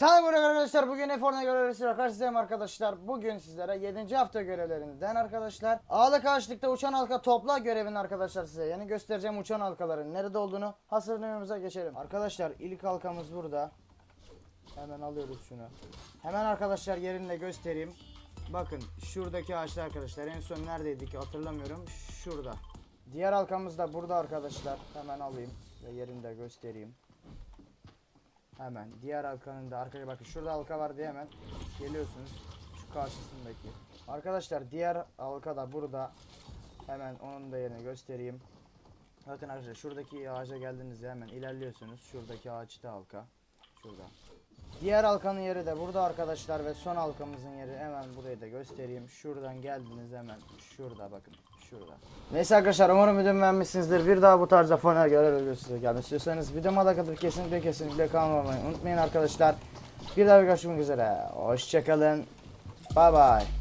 Selam arkadaşlar. Bugün Efor'una görevlisiyle karşınızdayım arkadaşlar. Bugün sizlere 7. hafta görevlerinden arkadaşlar. Ağlı karşılıkta uçan halka topla görevini arkadaşlar size. Yani göstereceğim uçan halkaların nerede olduğunu hazırlamamıza geçelim. Arkadaşlar ilk halkamız burada. Hemen alıyoruz şunu. Hemen arkadaşlar yerini de göstereyim. Bakın şuradaki ağaçta arkadaşlar. En son neredeydik hatırlamıyorum. Şurada. Diğer halkamız da burada arkadaşlar. Hemen alayım ve yerini de göstereyim. Hemen diğer halkanın da arkaya bakın şurada halka var diye hemen geliyorsunuz şu karşısındaki. Arkadaşlar diğer halka da burada. Hemen onun da yerini göstereyim. Bakın arkadaşlar şuradaki ağaca geldiğinizde hemen ilerliyorsunuz. Şuradaki ağaçta halka. Şurada. Diğer halkanın yeri de burada arkadaşlar ve son halkamızın yeri hemen burayı da göstereyim. Şuradan geldiniz hemen şurada bakın şurada. Neyse arkadaşlar umarım videomu beğenmişsinizdir. Bir daha bu tarzda fona göre videosu size gelmek istiyorsanız videoma da kadar kesinlikle kesinlikle kalmamayı unutmayın arkadaşlar. Bir daha görüşmek üzere. Hoşçakalın. Bay bay.